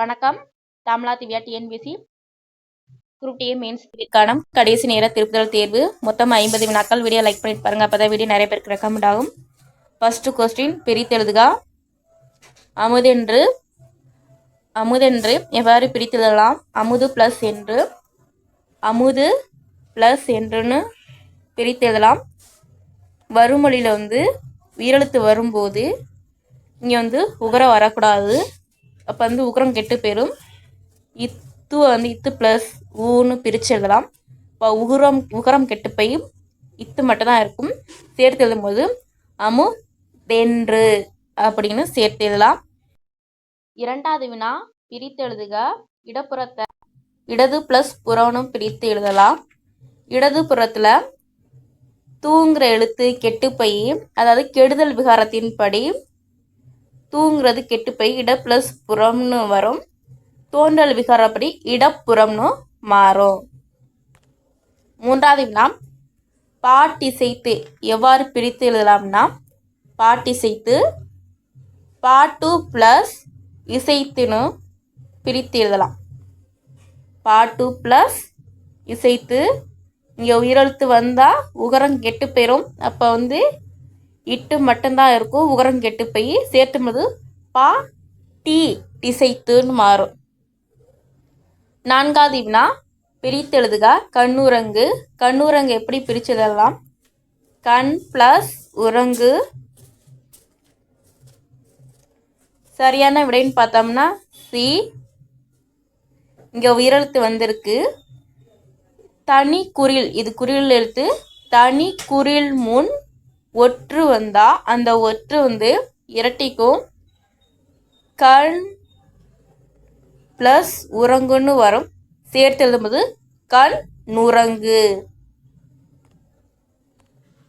வணக்கம். Tamizha Divya TNPSC group two A mains காணும் கடைசி நேர திருப்புதல் தேர்வு. மொத்தம் ஐம்பது வினாக்கள். வீடியோ லைக் பண்ணிட்டு பாருங்க. அப்போ தான் வீடியோ நிறைய பேருக்கு ரெக்கமெண்ட் ஆகும். ஃபஸ்ட்டு கொஸ்டின் பிரித்தெழுதுக அமுதென்று அமுதென்று எவ்வாறு பிரித்தெழுதலாம் அமுது ப்ளஸ் என்று அமுது ப்ளஸ் என்றுன்னு பிரித்தெழுதலாம் வறுமொழியில் வந்து உயிரெழுத்து வரும்போது இங்கே வந்து உகரம் வரக்கூடாது. அப்போ வந்து உகரம் கெட்டு போயிடும் இத்து வந்து இத்து ப்ளஸ் ஊன்னு பிரித்து எழுதலாம். இப்போ உகரம் உகரம் கெட்டு போய் இத்து மட்டும்தான் இருக்கும். சேர்த்து எழுதும்போது அமு தென்று அப்படின்னு சேர்த்து எழுதலாம். இரண்டாவது வினா பிரித்து எழுதுக. இடப்புறத்தை இடது ப்ளஸ் புறம்னு பிரித்து எழுதலாம். இடது புறத்தில் தூங்குற எழுத்து கெட்டு போய் அதாவது கெடுதல் விகாரத்தின்படி தூங்குறது கெட்டு போய் இட ப்ளஸ் புறம்னு வரும். தோன்றல் விகாரப்படி இடப்புறம்னு மாறும். மூன்றாவது வினா பாட்டிசைத்து எவ்வாறு பிரித்து எழுதலாம்னா பாட்டிசைத்து பாட்டு ப்ளஸ் இசைத்துன்னு பிரித்து எழுதலாம். பாட்டு ப்ளஸ் இசைத்து இங்கே உயிரெழுத்து வந்தால் உகரம் கெட்டு போயிடும் அப்போ வந்து இட்டு மட்டும்தான் இருக்கும். உகரம் கெட்டு போய் சேர்த்தும்போது பா டி திசைத்துன்னு மாறும். நான்காவது வினா பிரித்தெழுதுக. கண்ணுரங்கு. கண்ணுரங்கு எப்படி பிரித்து கண் ப்ளஸ் உரங்கு. சரியான விடைன்னு பார்த்தோம்னா சி. இங்கே உயிரெழுத்து வந்திருக்கு. தனி குறில் இது குரில் எழுத்து. தனி குறில் முன் ஒற்று வந்தா அந்த ஒற்று வந்து இரட்டிக்கும். கண் ப்ளஸ் உறங்குன்னு வரும். சேர்த்து எழுதும்போது கண் நுரங்கு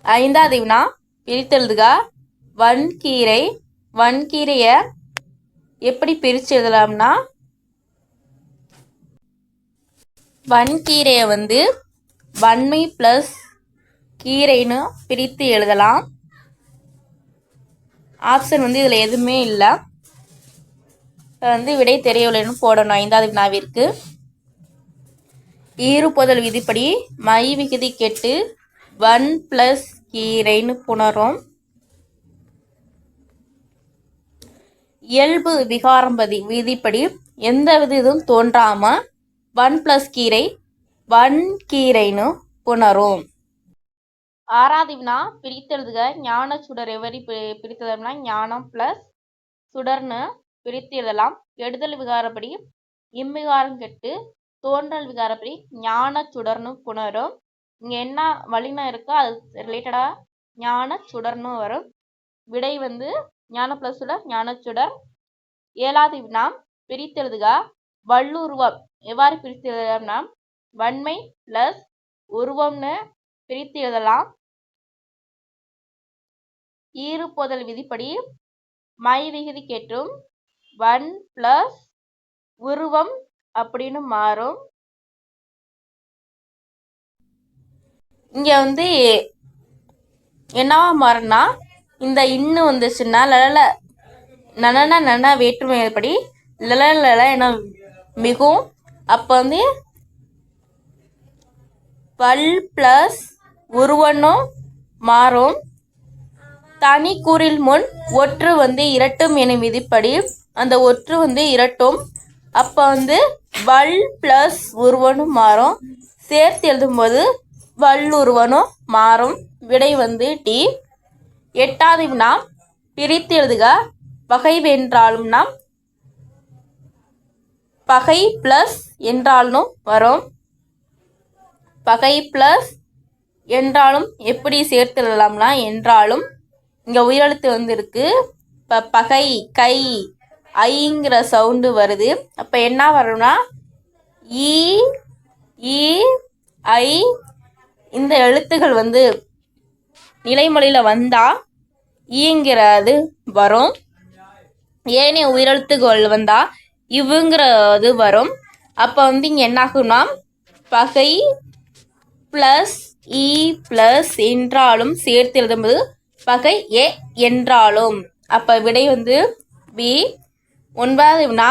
ஐந்தாவது வினா பிரித்தெழுதுக வன்கீரை வன்கீரையை எப்படி பிரித்து எழுதலாம்னா வன்கீரையை வந்து வன்மை ப்ளஸ் கீரைன்னு பிரித்து எழுதலாம். ஆப்ஷன் வந்து இதில் எதுவுமே இல்லை. வந்து விடை தெரியவில்லைன்னு போடணும் ஐந்தாவது வினாவிற்கு. ஈறுபொதல் விதிப்படி மை விகுதி கெட்டு ஒன் ப்ளஸ் கீரைன்னு புணரும். இயல்பு விகாரம்பதி விதிப்படி எந்த வித இதுவும் தோன்றாமல் ஒன் ப்ளஸ் கீரை வன் கீரைன்னு புணரும். ஆறாவது பிரித்தெழுதுக. ஞான சுடர் எவரி பிரித்ததுனா ஞானம் ப்ளஸ் சுடர்னு பிரித்து எழுதலாம் கெடுதல் விகாரப்படி இம்மிகாரம் கெட்டு தோன்றல் விகாரப்படி ஞான சுடர்னு புணரும். இங்கே என்ன வழினா இருக்கோ அது ரிலேட்டடாக ஞான சுடர்னு வரும். விடை வந்து ஞான ப்ளஸ் சுடர் ஞான சுடர். ஏழாவது வினா பிரித்தெழுதுக. வள்ளுருவம். எவ்வாறு பிரித்து வன்மை ப்ளஸ் உருவம்னு பிரித்து எழுதலாம். ஈறுபோதல் விதிப்படி மை விகுதி கேட்டும். ஒன் ப்ளஸ் உருவம் அப்படின்னு மாறும். இங்கே வந்து என்னவா மாறும்னா இந்த இன்னு வந்துச்சுன்னா லல நனன நன வேற்றுமைப்படி லல லல என்ன மிகும். அப்போ வந்து பல் ப்ளஸ் உருவனும் மாறும். தனி கூறில் முன் ஒற்று வந்து இரட்டும் எனும் விதிப்படி அந்த ஒற்று வந்து இரட்டும். அப்போ வந்து வல் ப்ளஸ் உருவனும் மாறும். சேர்த்து எழுதும்போது வல்லுருவனும் மாறும். விடை வந்து டி எட்டாவது நாம் பிரித்து எழுதுக. பகை வென்றாலும் நாம் பகை ப்ளஸ் என்றாலும் வரும். பகை ப்ளஸ் என்றாலும் எப்படி சேர்த்துடலாம்னா என்றாலும் இங்கே உயிரெழுத்து வந்திருக்கு. இப்போ பகை கை ஐங்கிற சவுண்டு வருது. அப்போ என்ன வரும்னா ஈ ஈ ஐ இந்த எழுத்துகள் வந்து நிலைமொழியில் வந்தால் ஈங்கிறது வரும். ஏனைய உயிரெழுத்துகள் வந்தால் இவுங்கிறது வரும். அப்போ வந்து இங்கே என்னாகும்னா பகை ப்ளஸ் E இ ப்ளஸ் என்றாலும் சேர்த்து எழுதும்போது பகை ஏ என்றாலும். அப்போ விடை வந்து பி ஒன்பதாவது வினா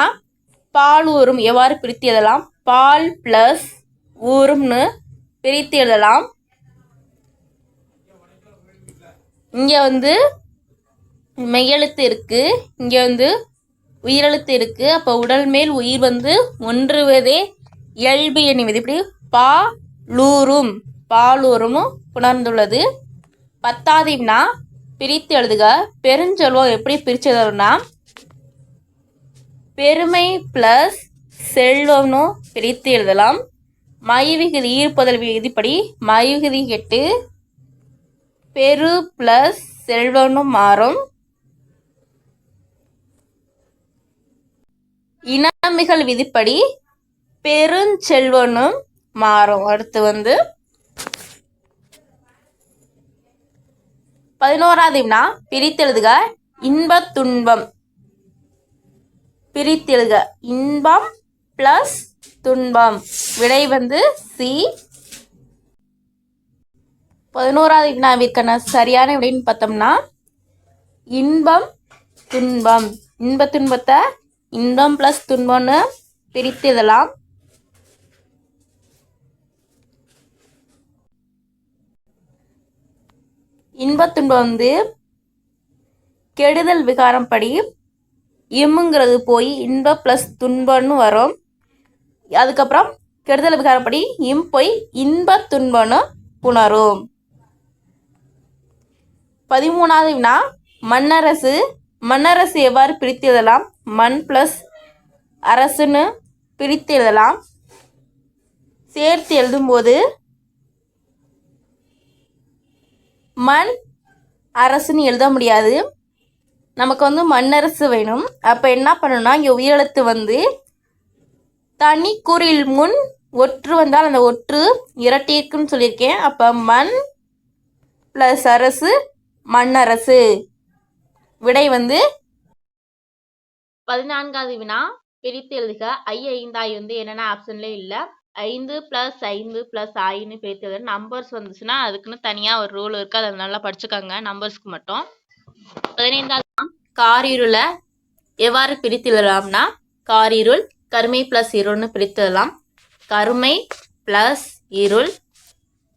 பால் ஊறும் எவ்வாறு பிரித்து எழுதலாம்? பால் ப்ளஸ் ஊறும்னு பிரித்து எழுதலாம். இங்கே வந்து மெய்யெழுத்து இருக்குது இங்கே வந்து உயிரெழுத்து இருக்குது அப்போ உடல் மேல் உயிர் வந்து ஒன்றுவதே இயல்பு எனிவது. இப்படி பா லூரும் பாலூரமும் புணர்ந்துள்ளது. பத்தாவது பிரித்து எழுதுக. பெருஞ்செல்வம் எப்படி பிரித்து எழுதணும்னா பெருமை ப்ளஸ் செல்வம்னு பிரித்து எழுதலாம். மைவிகுதி ஈர்ப்பதல் விதிப்படி மைவிகுதி எட்டு பெரு ப்ளஸ் செல்வம்னு மாறும். இனமிகள் விதிப்படி பெருஞ்செல்வனும் மாறும். அடுத்து வந்து பதினோராவது வினா பிரித்தெழுதுக. இன்பத் துன்பம். பிரித்தெழுக இன்பம் ப்ளஸ் துன்பம். விடை வந்து சி. பதினோராவது வினாவிற்கான சரியான விடைன்னு பார்த்தோம்னா இன்பம் துன்பம். இன்ப துன்பத்தை இன்பம் ப்ளஸ் துன்பம்னு பிரித்து எழுதலாம் இன்பத்துன்பம் வந்து கெடுதல் விகாரம் படி இம்முங்கிறது போய் இன்ப ப்ளஸ் துன்பம்னு வரும். அதுக்கப்புறம் கெடுதல் விகாரப்படி இம் போய் இன்ப துன்பம்னு புணரும் பதிமூணாவது வினா மண்ணரசு மண்ணரசு எவ்வாறு பிரித்து எழுதலாம்? மண் ப்ளஸ் அரசுன்னு பிரித்து எழுதலாம். சேர்த்து எழுதும்போது மண் அரசுன்னு எழுத முடியாது. நமக்கு வந்து மண்ணரசு வேணும். அப்போ என்ன பண்ணணும்னா இங்கே உயிரெழுத்து வந்து தனி குறில் முன் ஒற்று வந்தால் அந்த ஒற்று இரட்டிக்குன்னு சொல்லியிருக்கேன். அப்போ மண் ப்ளஸ் அரசு மண்ணரசு. விடை வந்து பதினான்காவது வினா. பிரித்து எழுதுக. ஐ ஐந்தாய் வந்து என்னென்ன ஆப்ஷன்லேயே இல்லை? ஐந்து ப்ளஸ் ஐந்து ப்ளஸ் ஐன்னு பிரித்து நம்பர்ஸ் வந்துச்சுன்னா அதுக்குன்னு தனியாக ஒரு ரூல் இருக்குது அதை நல்லா படிச்சுக்கோங்க. நம்பர்ஸ்க்கு மட்டும். பதினைந்தாம் காரிருள எவ்வாறு பிரித்து காரிருள் கருமை ப்ளஸ் இருள்னு பிரித்திடலாம். கருமை ப்ளஸ் இருள்.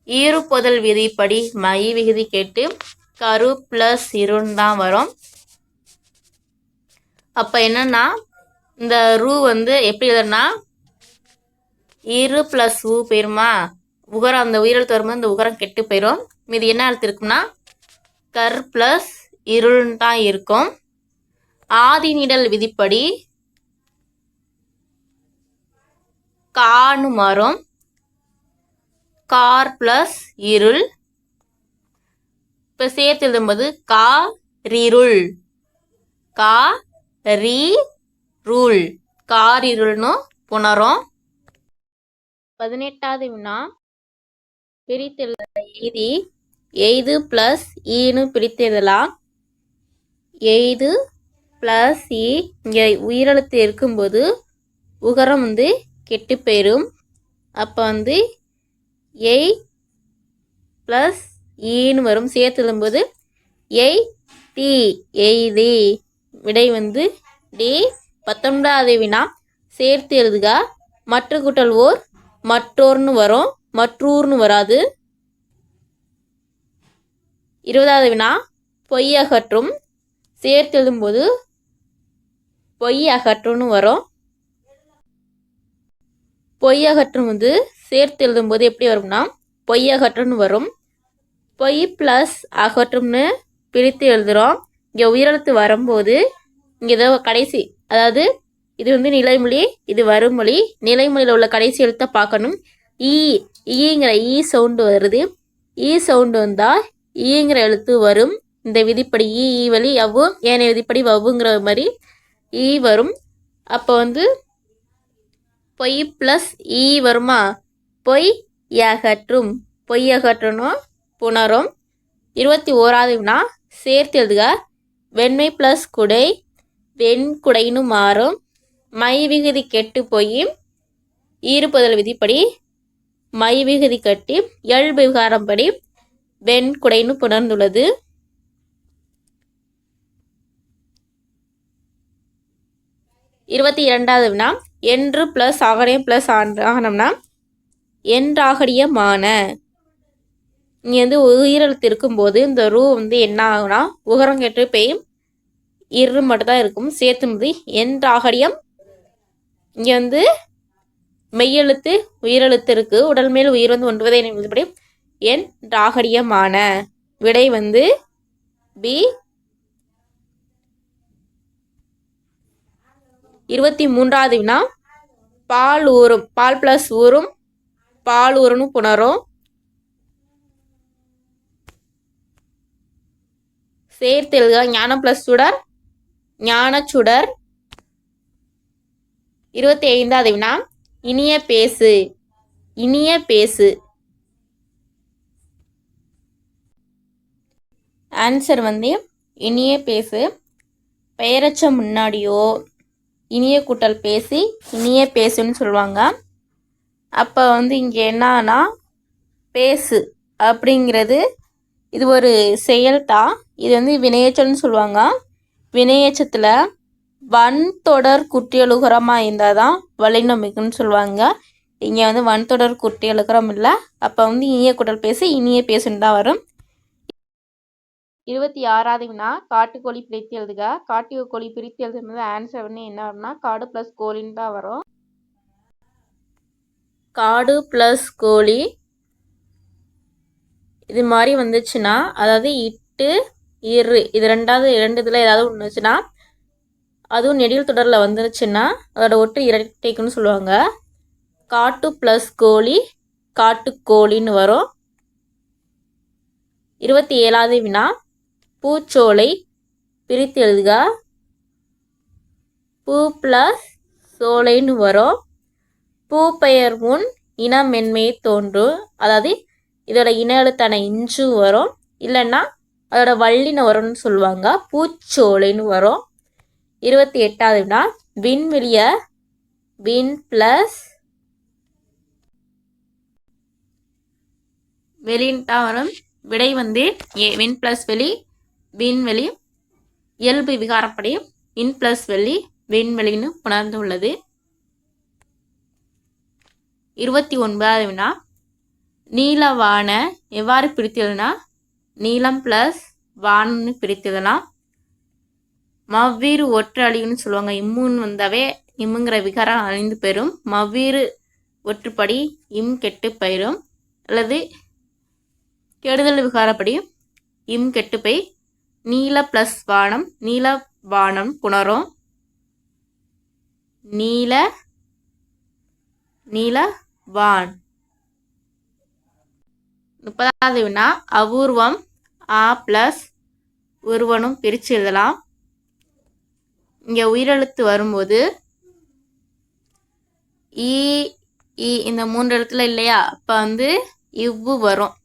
ஈரு பொதல் விதிப்படி மை விகுதி கேட்டு கரு ப்ளஸ் இருள் தான் வரும். அப்போ என்னன்னா இந்த ரூ வந்து எப்படி எழுதுனா இரு ப்ளஸ் ஊ போயிருமா? உகரம் அந்த உயிரெழுத்து வரும்போது இந்த உகரம் கெட்டு போயிடும் மீது என்ன எழுத்து இருக்குன்னா கர் ப்ளஸ் இருள்னு தான் இருக்கும். ஆதிநிடல் விதிப்படி கானு மரம் கார் ப்ளஸ் இருள். இப்போ சேர்த்து எழுதும்போது கா ரிருள். கா ரி ரூல் காரிருள்னு புணரும். பதினெட்டாவது வினா. பிரித்தெழுத எய்தி எய்து ப்ளஸ் ஈனு e பிரித்தெழுதலாம். எய்து ப்ளஸ் இ e, இங்கே உயிரெழுத்து இருக்கும்போது உகரம் வந்து கெட்டு போயிடும் அப்போ வந்து எய் ப்ளஸ் ஈன்னு வரும். சேர்த்து எழுதும்போது எய் டி எய்தி. விடை வந்து டி பத்தொன்பதாவது வினா. சேர்த்து எழுதுக. மற்ற கூட்டல் ஓர் மற்றோர்னு வரும் மற்றூர்னு வராது. இருபதாவது வினா பொய் அகற்றும். சேர்த்து எழுதும்போது பொய் அகற்றும்னு வரும். பொய் அகற்றும் வந்து சேர்த்து எழுதும்போது எப்படி வரும்னா பொய் அகற்றும்னு வரும். பொய் ப்ளஸ் அகற்றும்னு பிரித்து எழுதுகிறோம் இங்கே உயிரெழுத்து வரும்போது இங்கே ஏதோ கடைசி அதாவது இது வந்து நிலைமொழி இது வருமொழி. நிலைமொழியில் உள்ள கடைசி எழுத்தை பார்க்கணும். ஈ ஈங்கிற ஈ சவுண்டு வருது. ஈ சவுண்டு வந்தால் ஈங்கிற எழுத்து வரும். இந்த விதிப்படி ஈ ஈ வழி அவ்வு ஏனைய விதிப்படி வவ்வுங்கிற மாதிரி ஈ வரும். அப்போ வந்து பொய் ப்ளஸ் ஈ வருமா? பொய் அகற்றும் பொய் அகற்றணும் புணரும். இருபத்தி ஓராவது வினா சேர்த்து எழுதுக. வெண்மை ப்ளஸ் குடை வெண்குடைன்னு மாறும். மை விகுதி கெட்டு போய் ஈறுபதல் விதிப்படி மை விகுதி கட்டி எள் விகாரம் படி வெண்குடைன்னு புணர்ந்துள்ளது. இருபத்தி இரண்டாவது வினா என்று ப்ளஸ் ஆகடியம் ப்ளஸ் ஆகணும்னா என்றாகடியமான இங்கே வந்து உயிரெழுத்து இருக்கும்போது இந்த ரூ வந்து என்ன ஆகும்னா உகரம் கெட்டு போய் இரு மட்டும் தான் இருக்கும் சேர்த்து முடி என்றாகடியம் இங்கே வந்து மெய்யெழுத்து உயிரெழுத்து இருக்குது உடல் மேல் உயிர் வந்து ஒன்றுவதை எழுதப்படி என் ராகடியமான விடை வந்து பி. இருபத்தி மூன்றாவது வினா பால் ஊறும் பால் ப்ளஸ் ஊறும் பால் ஊறும்னு புணரும். சேர்த்தெழுக ஞானம் ப்ளஸ் சுடர் ஞான சுடர் இருபத்தி ஐந்தாவது வினா இனிய பேசு இனிய பேசு. ஆன்சர் வந்து இனிய பேசு. பெயரச்ச முன்னாடியோ இனிய கூட்டல் பேசி இனிய பேசுன்னு சொல்லுவாங்க. அப்போ வந்து இங்கே என்னன்னா பேசு அப்படிங்கிறது இது ஒரு செயல் தான். இது வந்து வினையச்சல்னு சொல்லுவாங்க. வினையச்சத்தில் வன்தொடர் குற்றியலுகரமாக இருந்தால் தான் வழிநம்பிக்கைன்னு சொல்லுவாங்க. இங்கே வந்து வன்தொடர் குற்றியலுகரம் இல்லை அப்போ வந்து இனிய குடல் பேசி இனிய பேசுன்னு தான் வரும். இருபத்தி ஆறாவது வினா காட்டுக்கோழி பிரித்து எழுதுக. காட்டுக்கோழி பிரித்து எழுதும்போது ஆன்சர் வந்து என்ன வரும்னா காடு ப்ளஸ் கோழின்னு தான் வரும். காடு ப்ளஸ் கோழி. இது மாதிரி வந்துச்சுன்னா அதாவது இட்டு இரு. இது ரெண்டாவது இரண்டு இதில் ஏதாவது ஒன்று அதுவும் நெடில் தொடரில் வந்துருச்சுன்னா அதோட ஒட்டு இரட்டைக்குன்னு சொல்லுவாங்க. காட்டு ப்ளஸ் கோழி காட்டுக்கோழின்னு வரும். இருபத்தி ஏழாவது வினா பூச்சோலை பிரித்து எழுதுக. பூ ப்ளஸ் சோலைன்னு வரும். பூ பெயர் முன் இன மென்மையை தோன்றும். அதாவது இதோட இன எழுத்தான இஞ்சும் வரும். இல்லைன்னா அதோட வள்ளின்னு வரும்னு சொல்லுவாங்க. பூச்சோலைன்னு வரும். இருபத்தி எட்டாவதுனா விண்வெளிய வின் பிளஸ் வெளின்ட்டா வரும். விடை வந்து ஏ வின் பிளஸ் வெளி விண்வெளி இயல்பு விகாரப்படி இன் ப்ளஸ் வெள்ளி விண்வெளின்னு உணர்ந்துள்ளது இருபத்தி ஒன்பதாவது வினா. நீலவான எவ்வாறு பிரித்ததுனா நீலம் ப்ளஸ் வான்னு பிரித்ததுனா மவ்வீறு ஒற்று அழிவுன்னு சொல்லுவாங்க. இம்முன்னு வந்தாவே இம்முங்கிற விகாரம் அழிந்து போயிடும் மவ்வீறு ஒற்றுப்படி இம் கெட்டு பயிரும். அல்லது கெடுதல் விகாரப்படி இம் கெட்டு போய் நீல ப்ளஸ் வானம் நீல வானம் புணரும் நீல நீல வான். முப்பதாவது வினா அபூர்வம் ஆ ப்ளஸ் ஒருவனும் பிரித்து எழுதலாம். இங்கே உயிரெழுத்து வரும்போது ஈ இ இந்த மூன்று எழுத்துல இல்லையா? அப்போ வந்து இவ்வு வரும்.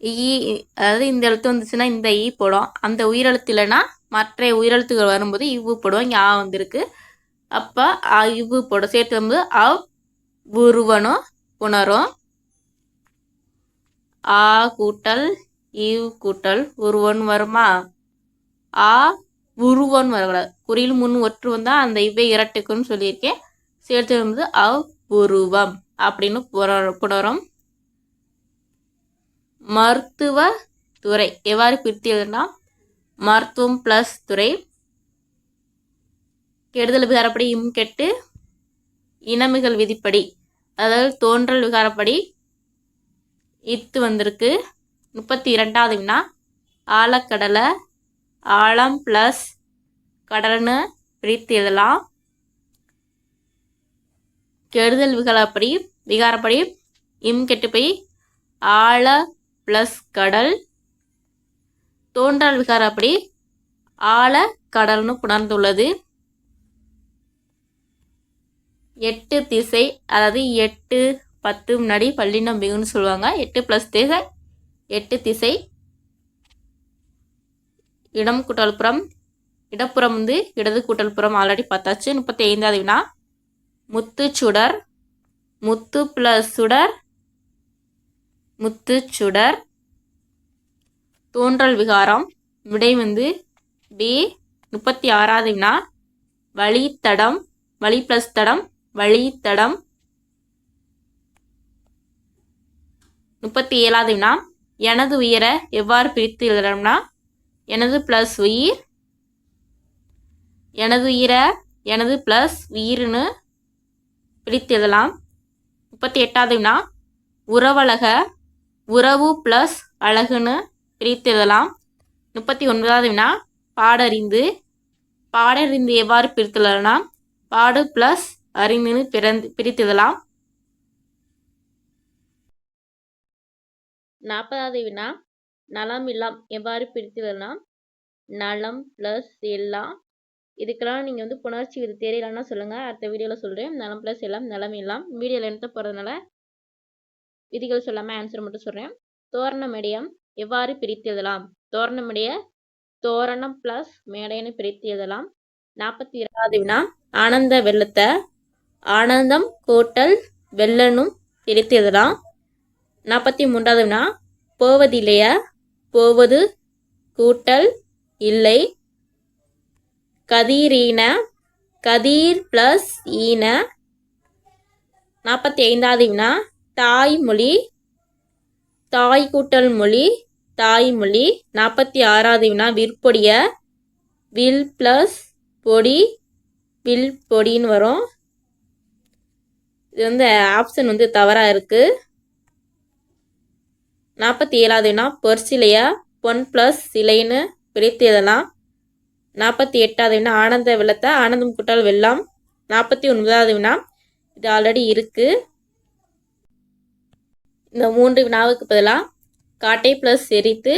ஈ அதாவது இந்த எழுத்து வந்துச்சுன்னா இந்த ஈ போடும். அந்த உயிரெழுத்து இல்லைன்னா மற்ற உயிரெழுத்துகள் வரும்போது இவ்வு போடும். இங்கே ஆ வந்திருக்கு. அப்போ இவ்வு போடும். சேர்த்து வரும்போது அவ் உருவனும் உணரும். ஆ கூட்டல் இவ் கூட்டல் உருவன் வருமா? ஆ உருவன் வரக்கூடாது. குறியில் முன் ஒற்று வந்தால் அந்த இவ்வை இரட்டுக்குன்னு சொல்லியிருக்கேன் சேர்த்து வந்து அவ்வுருவம் உருவம் அப்படின்னு புணரும். மருத்துவ துறை எவ்வாறு பிரித்து எழுதுனா மருத்துவம் ப்ளஸ் துறை. கெடுதல் விகாரப்படி இம் கெட்டு இனமிகள் விதிப்படி அதாவது தோன்றல் விகாரப்படி இத்து வந்திருக்கு. முப்பத்தி இரண்டாவது வினா ஆழக்கடலை ஆழம் ப்ளஸ் கடல்னு பிரித்து எழுதலாம். கெடுதல் விகாரப்படி விகாரப்படி இம் கெட்டு போய் ஆழ ப்ளஸ் கடல். தோன்றல் விகாரப்படி ஆழ கடல்னு புணர்ந்துள்ளது. எட்டு திசை அதாவது எட்டு பத்து முன்னாடி பள்ளி நம்பிக்கைன்னு சொல்லுவாங்க. எட்டு ப்ளஸ் திசை எட்டு திசை இடம் கூட்டல் புறம் இடப்புறம் வந்து இடது கூட்டல் புறம் ஆல்ரெடி பார்த்தாச்சு. முப்பத்தி ஐந்தாவது வினா. முத்து சுடர் முத்து ப்ளஸ் சுடர் முத்து சுடர். தோன்றல் விகாரம் விடை வந்து பி முப்பத்தி ஆறாவது வினா. வழித்தடம் வழி ப்ளஸ் தடம் வழித்தடம். முப்பத்தி ஏழாவது வினா. எனது உயிரை எவ்வாறு பிரித்து எழுதலாம்னா எனது ப்ளஸ் உயிர். எனது உயிரை எனது ப்ளஸ் உயிர்னு பிரித்து எழுதலாம். முப்பத்தி எட்டாவது வினா. உறவழக உறவு ப்ளஸ் அழகுன்னு பிரித்து எழுதலாம். முப்பத்தி ஒன்பதாவது வினா. பாடறிந்து. பாடறிந்து எவ்வாறு பிரித்து எழுதலாம்? பாடு ப்ளஸ் அறிந்துன்னு பிறந்து பிரித்து எழுதலாம். நாற்பதாவது வினா. நலம் இல்லம் எவ்வாறு பிரித்து நலம் ப்ளஸ் எல்லாம் இதுக்கெல்லாம் நீங்கள் வந்து புணர்ச்சி இது தெரியலன்னா சொல்லுங்கள் அடுத்த வீடியோவில் சொல்கிறேன் நலம் ப்ளஸ் எல்லாம் நலம் இல்லாம். வீடியோவில் எடுத்து போகிறதுனால விதிகள் சொல்லாமல் ஆன்சர் மட்டும் சொல்கிறேன் தோரணமடியம் எவ்வாறு பிரித்து எழுதலாம்? தோரணமடைய தோரணம் ப்ளஸ் மேடைன்னு பிரித்து எழுதலாம். நாற்பத்தி இரண்டாவது வினா. ஆனந்த வெள்ளத்தை ஆனந்தம் கூட்டல் வெள்ளனும் பிரித்து எழுதலாம். நாற்பத்தி மூன்றாவது வினா. போவதில்லையா போவது கூட்டல் இல்லை. கதீரீன கதிர் ப்ளஸ் ஈன. நாற்பத்தி ஐந்தாவது வினா தாய்மொழி தாய் கூட்டல் மொழி தாய்மொழி. நாற்பத்தி ஆறாவது வினா விற்பொடிய வில் ப்ளஸ் பொடி வில் பொடின்னு வரும். இது வந்து ஆப்ஷன் வந்து தவறாக இருக்குது நாற்பத்தி ஏழாவது வினா பொற்சிலையா பொன் ப்ளஸ் சிலைன்னு பிரித்து எழுதலாம் நாற்பத்தி எட்டாவது வினா ஆனந்த வெள்ளத்தை ஆனந்தம் கூட்டால் வெள்ளம். நாற்பத்தி ஒன்பதாவது வினா இது ஆல்ரெடி இருக்குது இந்த மூன்று வினாவுக்கு பதிலாக காட்டை ப்ளஸ் எரித்து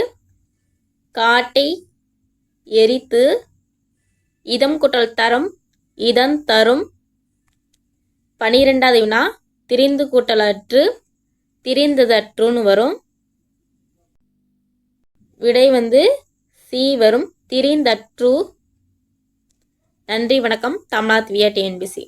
காட்டை எரித்து இதம் கூட்டல் தரம் இதம் தரும். பனிரெண்டாவது வினா திரிந்து கூட்டல் அற்று திரிந்ததற்றுன்னு வரும். விடை வந்து சி வரும். திரிந்தற்று நன்றி வணக்கம். தமிழா வியா டிஎன்பிசி